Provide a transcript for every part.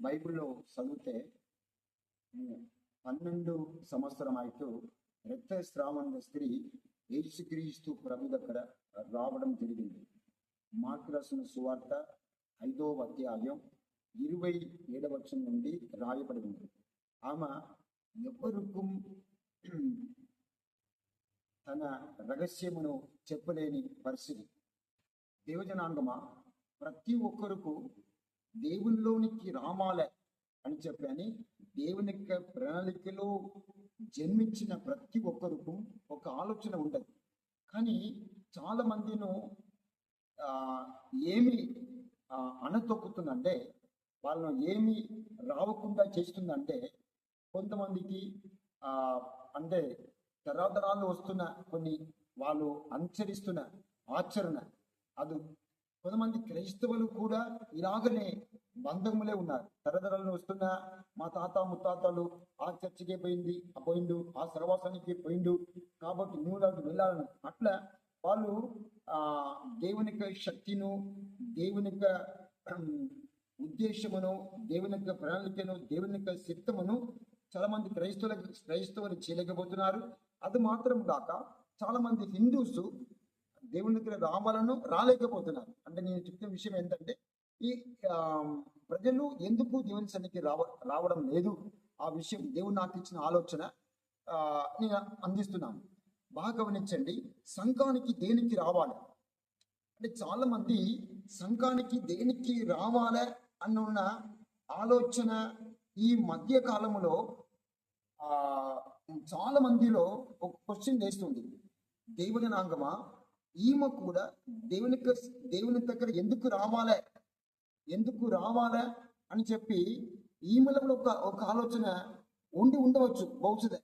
బైబిల్లో చదివితే పన్నెండు సంవత్సరం అయితే రక్తస్రావణ స్త్రీ యేసుక్రీస్తు ప్రభు దగ్గర రావడం జరిగింది. మార్కు రాసిన సువార్త ఐదో అధ్యాయం ఇరవై ఏడవ నుండి రాయబడి ఉంది ఆమె ఎవరికి తన రహస్యమును చెప్పలేని పరిస్థితి. దేవజనాంగమా? ప్రతి ఒక్కరుకు దేవునిలోనికి రామాలే అని చెప్పని దేవుని యొక్క ప్రణాళికలో జన్మించిన ప్రతి ఒక్కరికి ఒక ఆలోచన ఉండదు కానీ చాలా మందిను ఏమి అణతొక్కుతుందంటే వాళ్ళను ఏమి రావకుండా చేస్తుందంటే కొంతమందికి అంటే తరతరాలు వస్తున్న కొన్ని వాళ్ళు అనుసరిస్తున్న ఆచరణ అది కొంతమంది క్రైస్తవులు కూడా ఇలాగనే బంధములే ఉన్నారు. తరతరాలను వస్తున్న మా తాత ముత్తాతలు ఆ చర్చికే పోయింది ఆ పోయిండు ఆ సర్వాసానికి పోయిండు. కాబట్టి నువ్వు నాకు వెళ్ళాలని. అట్లా వాళ్ళు ఆ దేవుని యొక్క శక్తిను దేవుని యొక్క ఉద్దేశమును దేవుని యొక్క ప్రణాళికను దేవుని యొక్క చిత్తమును చాలా మంది క్రైస్తవులకు క్రైస్తవులు చేయలేకపోతున్నారు. అది మాత్రం కాక చాలా మంది హిందూస్ దేవుని దగ్గర రావాలను రాలేకపోతున్నారు. అంటే నేను చెప్తున్న విషయం ఏంటంటే ఈ ప్రజలు ఎందుకు దేవుని సన్నిధికి రావ రావడం లేదు? ఆ విషయం దేవుడు నాకు ఇచ్చిన ఆలోచన నేను అందిస్తున్నాను. బాగా గమనించండి సంఘానికి దేనికి రావాలి? అంటే చాలా మంది సంఘానికి దేనికి రావాలి అన్న ఆలోచన ఈ మధ్య కాలంలో చాలా మందిలో ఒక క్వశ్చన్ వేస్తుంది. దేవుజనాంగమా ఈమె కూడా దేవుని దేవుని దగ్గర ఎందుకు రావాలే? ఎందుకు రావాలా అని చెప్పి ఈమెలో ఒక ఒక ఆలోచన ఉండి ఉండవచ్చు బహుశా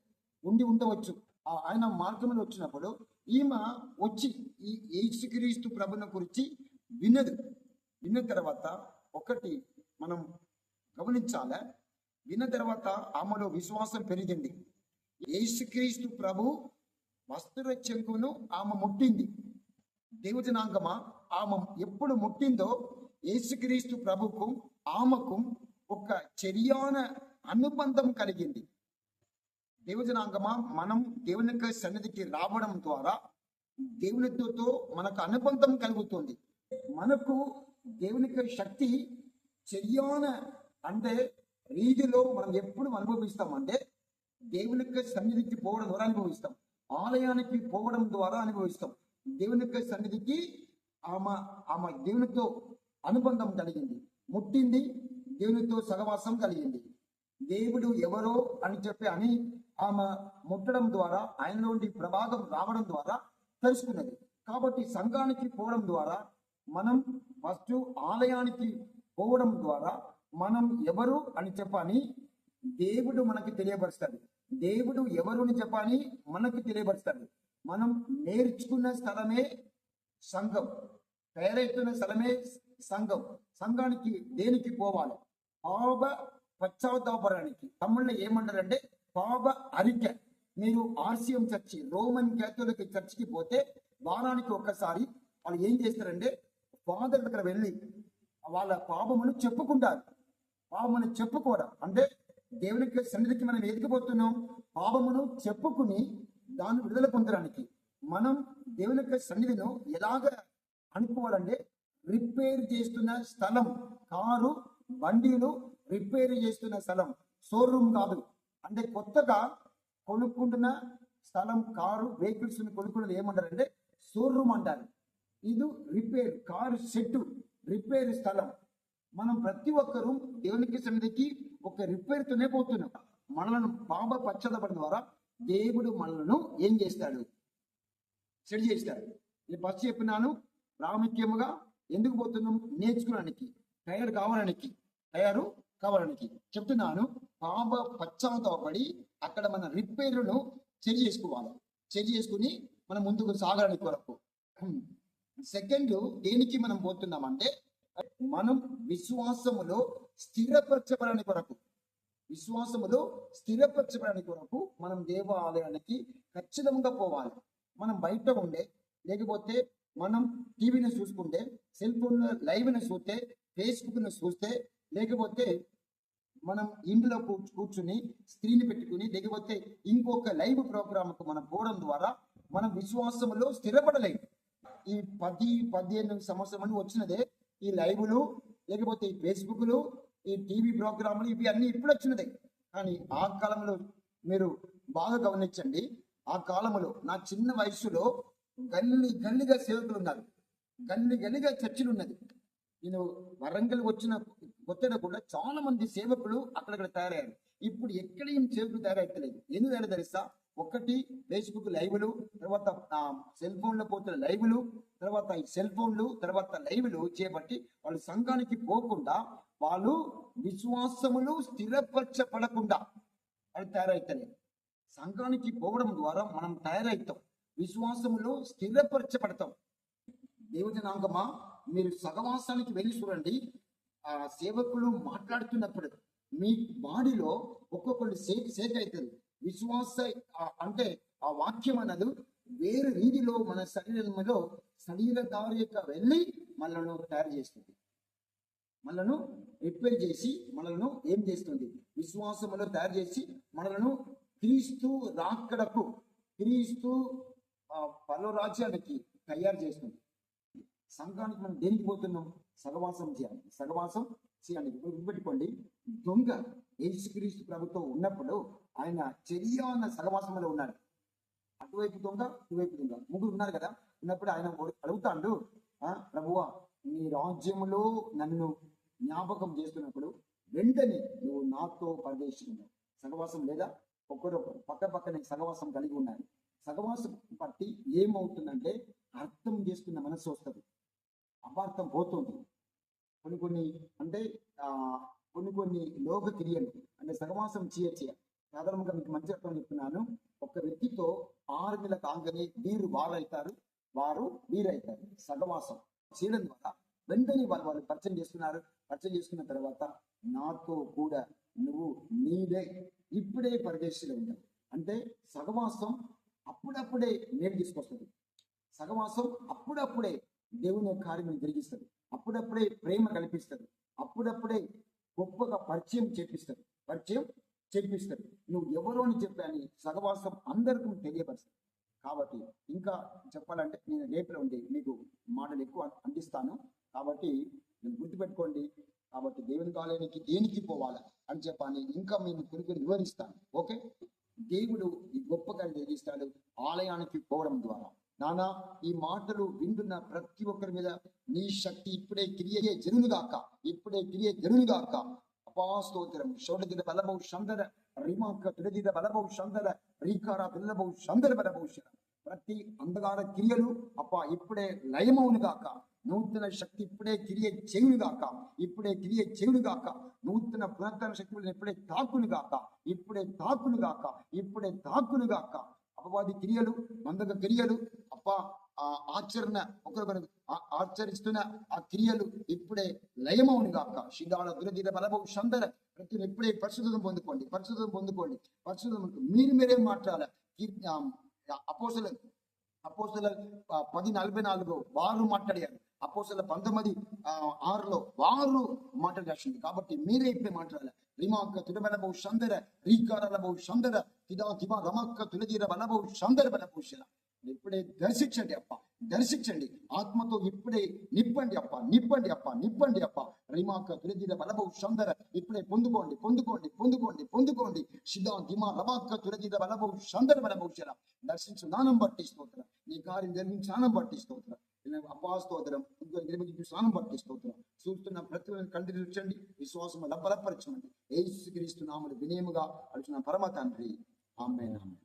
ఉండి ఉండవచ్చు. ఆ- ఆయన మార్గంలో వచ్చినప్పుడు ఈమె వచ్చి ఈ యేసుక్రీస్తు ప్రభుని గురించి విన్నది. విన్న తర్వాత ఒకటి మనం గమనించాలా. విన్న తర్వాత ఆమెలో విశ్వాసం పెరిగింది. యేసుక్రీస్తు ప్రభు వస్త్ర చెంకును ఆమె ముట్టింది. దేవజనాంగమా? ఆమె ఎప్పుడు ముట్టిందో యేసుక్రీస్తు ప్రభుకు ఆమెకు ఒక చర్యాన అనుబంధం కలిగింది. దేవజనాంగమా? మనం దేవుని యొక్క సన్నిధికి రావడం ద్వారా దేవునితో మనకు అనుబంధం కలుగుతుంది. మనకు దేవుని యొక్క శక్తి చర్యాన అంటే రీతిలో మనం ఎప్పుడు అనుభవిస్తామంటే దేవుని యొక్క సన్నిధికి పోవడం ద్వారా అనుభవిస్తాం. ఆలయానికి పోవడం ద్వారా అనుభవిస్తాం. దేవుని యొక్క సన్నిధికి ఆమె ఆమె దేవునితో అనుబంధం కలిగింది. ముట్టింది దేవునితో సహవాసం కలిగింది. దేవుడు ఎవరో అని చెప్పి అని ఆమె ముట్టడం ద్వారా ఆయనలోని ప్రభావం రావడం ద్వారా తెలుసుకున్నది. కాబట్టి సంఘానికి పోవడం ద్వారా మనం ఫస్ట్ ఆలయానికి పోవడం ద్వారా మనం ఎవరు అని చెప్పని దేవుడు మనకి తెలియపరుస్తాడు. దేవుడు ఎవరు అని చెప్పని మనకు తెలియపరుస్తాడు. మనం నేర్చుకున్న స్థలమే సంఘం. తయారైతున్న స్థలమే సంఘం. సంఘానికి దేనికి పోవాలి? పాప పశ్చాత్తాపరానికి తమిళ ఏమంటారంటే పాప అరిక. మీరు ఆర్సిఎం చర్చి రోమన్ క్యాథోలిక్ చర్చికి పోతే వారానికి ఒక్కసారి వాళ్ళు ఏం చేస్తారంటే ఫాదర్ దగ్గర వెళ్ళి వాళ్ళ పాపమును చెప్పుకుంటారు. పాపమును చెప్పుకోవడం. అంటే దేవునికి సన్నిధికి మనం ఎదిగిపోతున్నాం. పాపమును చెప్పుకుని దాన్ని విడుదల పొందడానికి మనం దేవుని యొక్క సన్నిధిను ఎలాగ అనుకోవాలంటే రిపేర్ చేస్తున్న స్థలం కారు బండిలు రిపేర్ చేస్తున్న స్థలం షోరూమ్ కాదు. అంటే కొత్తగా కొనుక్కుంటున్న స్థలం కారు వెహికల్స్ కొనుక్కున్నది ఏమంటారంటే షోరూమ్ అంటారు. ఇది రిపేర్ కారు సెట్ రిపేర్ స్థలం. మనం ప్రతి ఒక్కరూ దేవునికి సన్నిధికి ఒక రిపేర్ తోనే పోతున్నాం. మనలను పాప పశ్చాత్తపడడం ద్వారా దేవుడు మనలను ఏం చేస్తాడు? సెట్ చేస్తాడు నేను ఫస్ట్ చెప్పినాను ప్రాముఖ్యముగా ఎందుకు పోతున్నాం? నేర్చుకోవడానికి తయారు కావడానికి తయారు కావడానికి చెప్తున్నాను. పాప పశ్చాత్తాపడి అక్కడ మన రిపేర్లను చెరి చేసుకోవాలి. చెరి చేసుకుని మనం ముందుకు సాగడానికి కొరకు. సెకండ్ దేనికి మనం పోతున్నామంటే మనం విశ్వాసములో స్థిరపరచబడని కొరకు. విశ్వాసములో స్థిరపరచబడని కొరకు మనం దేవాలయానికి ఖచ్చితంగా పోవాలి. మనం బయట ఉండే లేకపోతే మనం టీవీని చూసుకుంటే సెల్ ఫోన్ లైవ్ని చూస్తే ఫేస్బుక్ని చూస్తే లేకపోతే మనం ఇంట్లో కూర్చుని స్క్రీన్ పెట్టుకుని లేకపోతే ఇంకొక లైవ్ ప్రోగ్రామ్కు మనం పోవడం ద్వారా మనం విశ్వాసంలో స్థిరపడలేము ఈ పది పదిహేను సంవత్సరం వచ్చినదే ఈ లైవ్లు లేకపోతే ఈ ఫేస్బుక్లు ఈ టీవీ ప్రోగ్రాంలు ఇవి అన్నీ ఇప్పుడు వచ్చినదే. కానీ ఆ కాలంలో మీరు బాగా గమనించండి. ఆ కాలంలో నా చిన్న వయసులో గల్లి గల్లిగా సేవకులు ఉన్నారు. గల్లి గల్లిగా చర్చిలు ఉన్నది. నేను వరంగల్ వచ్చిన కొత్తలో కూడా చాలా మంది సేవకులు అక్కడక్కడ తయారయ్యారు. ఇప్పుడు ఎక్కడ ఏం సేవకులు తయారైతలేదు. ఎందుకు తయారు తెలుసా? ఒకటి ఫేస్బుక్ లైవ్లు తర్వాత సెల్ ఫోన్లో పోతున్న లైవ్లు తర్వాత ఈ సెల్ ఫోన్లు తర్వాత లైవ్లు చేపట్టి వాళ్ళు సంఘానికి పోకుండా వాళ్ళు విశ్వాసములు స్థిరపరచబడకుండా వాళ్ళు తయారైతలేదు సంఘానికి పోవడం ద్వారా మనం తయారవుతాం విశ్వాసములో స్థిరపరచబడతాం. దేవజనాంగమా మీరు సగవాసానికి వెళ్ళి చూడండి. ఆ సేవకులు మాట్లాడుతున్నప్పుడు మీ బాడీలో ఒక్కొక్కళ్ళు సేక్ సేక్ అవుతుంది విశ్వాస అంటే ఆ వాక్యం అన్నది వేరే రీతిలో మన శరీరంలో శరీరధార యొక్క వెళ్ళి మనలను తయారు చేస్తుంది. మనలను రిపేర్ చేసి మనలను ఏం చేస్తుంది? విశ్వాసములో తయారు చేసి మనలను క్రీస్తు రాక్కడకు క్రీస్తు ఆ, పరలోరాజ్యానికి తయారు చేస్తుంది. సంఘానికి మనం దేనికి పోతున్నాం? సగవాసం చేయాలి. సగవాసం చేయాలి. గుర్తుపెట్టుకోండి. దొంగ యేసుక్రీస్తు ప్రభుత్వం ఉన్నప్పుడు ఆయన చెరియాన సగవాసంలో ఉన్నాడు. అటువైపు దొంగ ఇటువైపు దొంగ. ముగ్గురు ఉన్నారు కదా? ఉన్నప్పుడు ఆయన అడుగుతాడు ప్రభువా నీ రాజ్యములో నన్ను జ్ఞాపకం చేస్తున్నప్పుడు వెంటనే నువ్వు నాతో పరదేశిస్తున్నావు సహవాసం లేదా ఒకరొకరు పక్క పక్కనే సగవాసం కలిగి ఉండాలి. సగవాసం బట్టి ఏమవుతుందంటే అర్థం చేసుకున్న మనసు వస్తుంది. అపార్థం పోతుంది. కొన్ని కొన్ని అంటే ఆ కొన్ని కొన్ని లోక క్రియలు అంటే సగవాసం చేయ చేయ. సాధారణంగా మీకు మంచి అర్థం చెప్తున్నాను. ఒక వ్యక్తితో ఆరు నెలల కాగానే వీరు వారవుతారు వారు వీరైతారు. సగవాసం చేయడం ద్వారా వెంటనే వాళ్ళు వాళ్ళు పరిచయం చేస్తున్నారు పరిచయం చేసుకున్న తర్వాత నాతో కూడా నువ్వు నీడే ఇప్పుడే పరదేశంలో ఉంటావు అంటే సగవాసం అప్పుడప్పుడే నేను తీసుకొస్తుంది. సగవాసం అప్పుడప్పుడే దేవుని యొక్క కార్యం జరిగిస్తుంది. అప్పుడప్పుడే ప్రేమ కల్పిస్తుంది. అప్పుడప్పుడే గొప్పగా పరిచయం చేపిస్తుంది. పరిచయం చేపిస్తుంది. నువ్వు ఎవరో అని చెప్పాని సగవాసం అందరికీ తెలియపరుస్తుంది. కాబట్టి ఇంకా చెప్పాలంటే నేను రేపులో ఉండి మీకు మాటలు ఎక్కువ అందిస్తాను. కాబట్టి నేను గుర్తుపెట్టుకోండి కాబట్టి దేవుని కాలేనికి దేనికి పోవాలి అని చెప్పని ఇంకా మేము కొరికి వివరిస్తాను. ఓకే? దేవుడు ఈ గొప్ప కార్యం జరిగిస్తాడు ఆలయానికి పోవడం ద్వారా. నానా ఈ మాటలు వింటున్న ప్రతి ఒక్కరి మీద నీ శక్తి ఇప్పుడే క్రియే జరుగుగాక ఇప్పుడే క్రియ జరుగుగాక. అపాస్తోత్రం షోడదిద బలబౌ షందర రిమాక తుడదిద బలబౌ షందర రీకార పిల్లబౌ షందర బలబౌ ప్రతి అంధకార క్రియలు అప్ప ఇప్పుడే లయమవునుగాక. నూతన శక్తి ఇప్పుడే క్రియ చేయునుగాక ఇప్పుడే క్రియ చేయునుగాక నూతన పునరుద్ధరణ శక్తులను ఇప్పుడే తాకునుగాక ఇప్పుడే తాకునుగాక ఇప్పుడే తాకునుగాక. అపవాది క్రియలు మందక క్రియలు అప్ప ఆ ఆచరణ ఒకరు ఆచరిస్తున్న ఆ క్రియలు ఇప్పుడే లయమవునుగాక. గాక దురదీర దురదిర బలభవు సందర ప్రతి ఇప్పుడే పరిశుద్ధం పొందుకోండి పరిశుద్ధం పొందుకోండి పరిశుద్ధం మీరు మీరే మాట్లాడాలి. అపోసల అపోసల పది నలభై నాలుగు వారు మాట్లాడారు. అపోసల పంతొమ్మిది ఆరులో వారు మాట్లాడి రాసింది. కాబట్టి మీరే ఇప్పుడే మాట్లాడాలి. రిమాక్క తుడబలబౌ సందర రీకారలబౌ సందర తిదా తిమా రమక్క తులజీర బలబౌ సందర బలభూషణ ఇప్పుడే దర్శించండి అప్ప దర్శించండి. ఆత్మతో ఇప్పుడే నిప్పండి అప్ప నిప్పండి అప్ప నిప్పండి అప్ప. రిమాక తులజీర బలభౌ సందర ఇప్పుడే పొందుకోండి పొందుకోండి పొందుకోండి పొందుకోండి. సిద్ధా దిమా రమాక్క తులజీర బలభౌ సందర బలభూషణ దర్శించు నానం బట్టి నీ కార్యం జరిగించి స్నానం బట్టి అప్పా స్తోత్రం ఇంకో స్నానం పట్టి స్తోత్రం. చూస్తున్న ప్రతి కంటి చూచండి విశ్వాసం బలపరచండి ఏసుక్రీస్తు నాముడు వినయముగా అడుచున్న పరమ తండ్రి. ఆమె నామే